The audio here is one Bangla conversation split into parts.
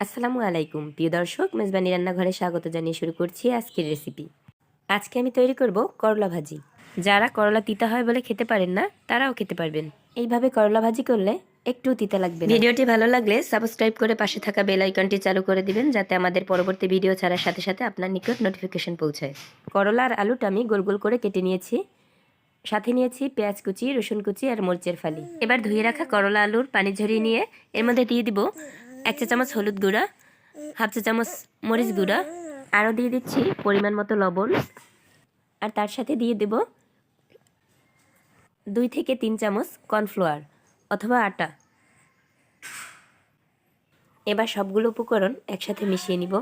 আসসালামু আলাইকুম। প্রিয় দর্শক মেজবানি রান্নাঘরে স্বাগত জানিয়ে শুরু করছি আজকের রেসিপি আজকে আমি তৈরি করব করলা ভাজি। যারা করলা তিতা হয় বলে খেতে পারেন না তারাও খেতে পারবেন। এইভাবে করলা ভাজি করলে একটু তিতা লাগবে ভিডিওটি ভালো লাগলে সাবস্ক্রাইব করে পাশে থাকা বেল আইকনটি চালু করে দিবেন যাতে আমাদের পরবর্তী ভিডিও ছাড়ার সাথে সাথে আপনার নিকট নোটিফিকেশন পৌঁছায়। করলা আর আলুটা আমি গোল গোল করে কেটে নিয়েছি। সাথে নিয়েছি পেঁয়াজ কুচি রসুন কুচি আর মরিচের ফালি। এবার ধুয়ে রাখা করলা আলুর পানি ঝরিয়ে নিয়ে এর মধ্যে দিয়ে দিব এক চা চামচ হলুদ গুঁড়া, হাফ চা চামচ মরিচ গুঁড়া, আরও দিয়ে দিচ্ছি পরিমাণ মতো লবণ। আর তার সাথে দিয়ে দেব দুই থেকে তিন চামচ কর্নফ্লাওয়ার অথবা আটা। এবার সবগুলো উপকরণ একসাথে মিশিয়ে নিব।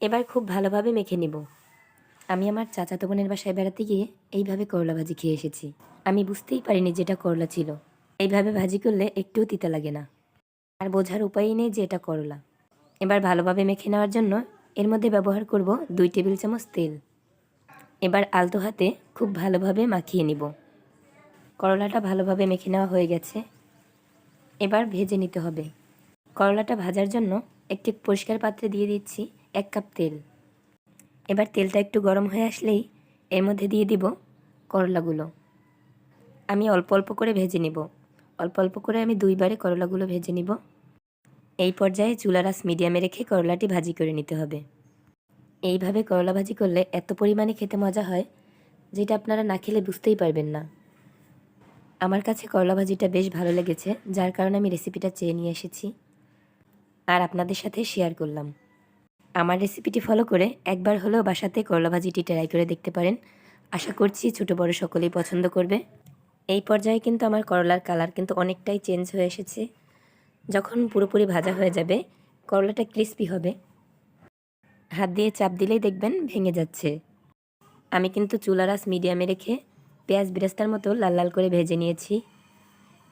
এবার খুব ভালোভাবে মেখে নিব। আমি আমার চাচাতো বোনের বাসায় বেড়াতে গিয়ে এইভাবে করলা ভাজি খেয়ে এসেছি। আমি বুঝতেই পারিনি যেটা করলা ছিল। এইভাবে ভাজি করলে একটুও তিতা লাগে না। আর বোঝার উপায়ই নেই যে এটা করলা। এবার ভালোভাবে মেখে নেওয়ার জন্য এর মধ্যে ব্যবহার করব দুই টেবিল চামচ তেল। এবার আলতো হাতে খুব ভালোভাবে মাখিয়ে নিব। করলাটা ভালোভাবে মেখে নেওয়া হয়ে গেছে। এবার ভেজে নিতে হবে। করলাটা ভাজার জন্য একটি পরিষ্কার পাত্রে দিয়ে দিচ্ছি এক কাপ তেল। এবার তেলটা একটু গরম হয়ে আসলেই এর মধ্যে দিয়ে দিব করলাগুলো। আমি অল্প অল্প করে ভেজে নিব। অল্প অল্প করে আমি দুইবারে করলাগুলো ভেজে নিব। এই পর্যায়ে চুলার আঁচ মিডিয়ামে রেখে করলাটি ভাজি করে নিতে হবে। এইভাবে করলা ভাজি করলে এত পরিমাণে খেতে মজা হয়, যেটা আপনারা না খেলে বুঝতেই পারবেন না। আমার কাছে করলা ভাজিটা বেশ ভালো লেগেছে, যার কারণে আমি রেসিপিটা চেয়ে নিয়ে এসেছি। আর আপনাদের সাথে শেয়ার করলাম। আমার রেসিপিটি ফলো করে একবার হলেও বাসাতে করলা ভাজিটি ট্রাই করে দেখতে পারেন। আশা করছি ছোটো বড় সকলেই পছন্দ করবে। এই পর্যায়ে কিন্তু আমার করলার কালার কিন্তু অনেকটাই চেঞ্জ হয়ে এসেছে। যখন পুরোপুরি ভাজা হয়ে যাবে, করলাটা ক্রিস্পি হবে। হাত দিয়ে চাপ দিলেই দেখবেন ভেঙে যাচ্ছে। আমি কিন্তু চুলারাস মিডিয়ামে রেখে পেঁয়াজ বিরাস্তার মতো লাল লাল করে ভেজে নিয়েছি।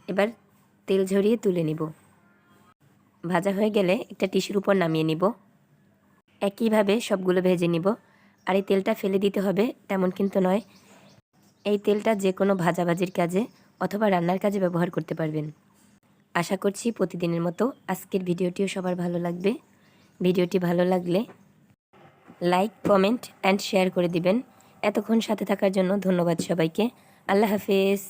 এবার তেল ঝরিয়ে তুলে নিব। ভাজা হয়ে গেলে একটা টিস্যুর উপর নামিয়ে নিব। একইভাবে সবগুলো ভেজে নিব। আর এই তেলটা ফেলে দিতে হবে, তেমন কিন্তু নয়। এই তেলটা যে কোনো ভাজাভাজির কাজে অথবা রান্নার কাজে ব্যবহার করতে পারবেন। আশা করছি প্রতিদিনের মতো আজকের ভিডিওটিও সবার ভালো লাগবে। ভিডিওটি ভালো লাগলে লাইক, কমেন্ট, অ্যান্ড শেয়ার করে দিবেন। এতক্ষণ সাথে থাকার জন্য ধন্যবাদ সবাইকে। আল্লাহ হাফেজ।